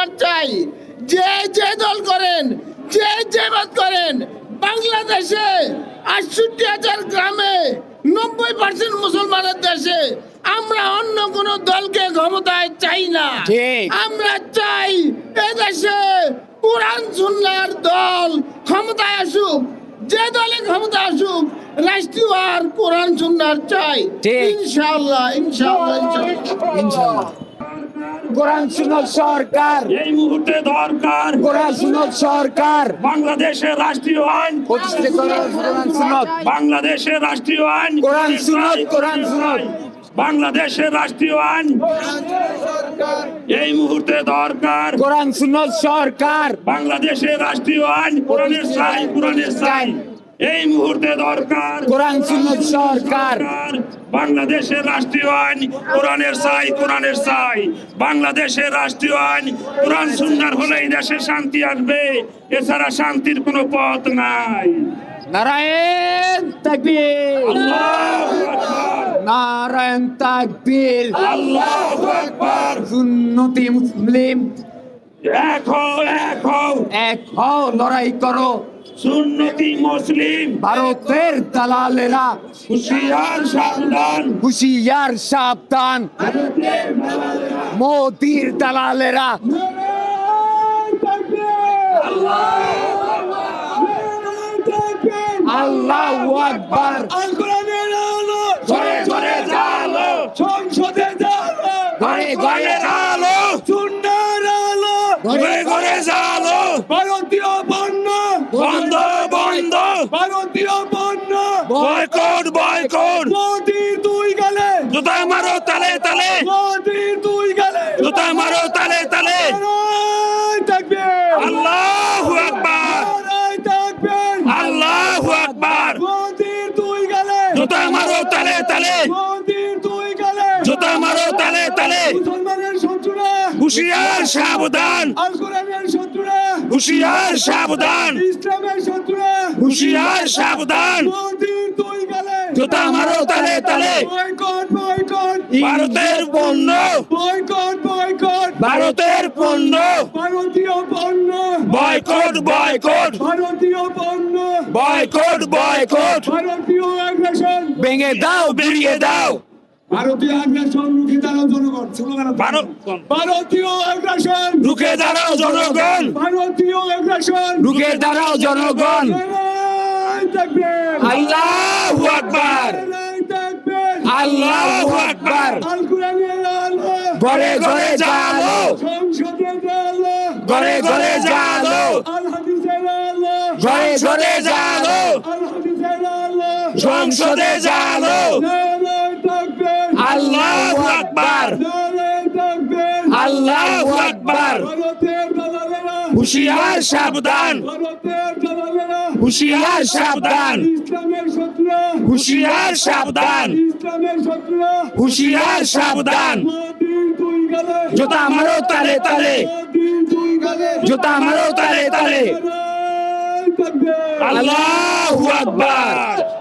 সুন্নার চাই। যে যে দল করেন যে যে মত করেন বাংলাদেশে আটষট্টি হাজার গ্রামে নব্বই পার্সেন্ট মুসলমানের দেশে আমরা অন্য কোন দলকে ক্ষমতায় চাই না। আমরা চাই এদেশে কোরআন সুন্নার দল ক্ষমতায় আসুক। যে দলে ক্ষমতা আসুক রাষ্ট্রীয় আর কোরআন সুন্নার চাই। ঠিক। ইনশাআল্লাহ ইনশাআল্লাহ ইনশাআল্লাহ। ইনশাল্লাহ কোরআন সরকার। এই মুহূর্তে দরকার কোরআন সুন্নত সরকার। বাংলাদেশের রাষ্ট্রীয় আইন কোরআন সুন্নত। বাংলাদেশের রাষ্ট্রীয় আইন কোরআন সুন্নত, কোরআন। বাংলাদেশের রাষ্ট্রীয় আইন এই মুহূর্তে দরকার। কোরআন সুন্নত সরকার। বাংলাদেশের রাষ্ট্রীয় আইন কোরআনের সাই কোরআনের সাই এই মুহূর্তে দরকার কোরআন সুন্নত সরকার। বাংলাদেশের রাষ্ট্রীয় আইন কোরআনের সাই কোরআনের সাই বাংলাদেশের রাষ্ট্রীয় আইন কোরআন সুন্দর হলেই দেশে শান্তি আসবে এছাড়া শান্তির কোনো পথ নাই। নারায়ণ তাকবীর। আল্লাহু আকবার, নারায়ণ তাকবীর। আল্লাহু আকবার। সুন্নতি মুসলিম। এক হও এক হও। এক হও লড়াই করো। সুন্নতি মুসলিম। ভারতের দালালেরা হুশিয়ার সাবধান। হুশিয়ার সাবধান। মোদির দালালেরা। আল্লাহ আকবার। ঘরে ঘরে জালো সংসদে জালো ঘরে ঘরে জালো আলো। ঘরে ভারতীয় পণ্য বয়কট বয়কট। মোদি দুই গেলে। জুতা মারো তালে তালে। মোদি দুই গেলে। জুতা মারো তালে তালে। আল্লাহু আকবার। আল্লাহু আকবার। মোদি দুই গেলে। জুতা মারো তালে তালে। মোদি দুই গেলে। জুতা মারো তালে তালে। মুসলমানের শত্রুরা। হুশিয়ার সাবধান। আল শত্রুরা হুশিয়ার সাবধান। হুশিয়ার সাবধান। জুতা মারো তালে তালে। ভারতের পণ্য। ভারতের পণ্য। ভারতীয় পণ্য। Boycott boycott. ভারতীয় পণ্য। Boycott boycott. ভারতীয় ভেঙে দাও বেরিয়ে দাও। ভারতীয় আগ্রাসন রুখে দাঁড়াও জনগণ ভারতীয় আগ্রাসন রুখে দাঁড়াও জনগণ। ভারতীয় আগ্রাসন রুখে দাঁড়াও জনগণ। আল্লাহু আকবার। আল্লাহু আকবার। ঘরে ঘরে আলো ঘরে ঘরে আলো ঘরে ঘরে আলো সংসদে থাকবেন আল্লাহু আকবার। আল্লাহু আকবার। হুশিয়ার সাবধান। হুশিয়ার সাবধান। হুশিয়ার সাবধান। হুশিয়ার সাবধান। জুতা মারো তালে তালে। জুতা মারো তালে তালে। আল্লাহু আকবার।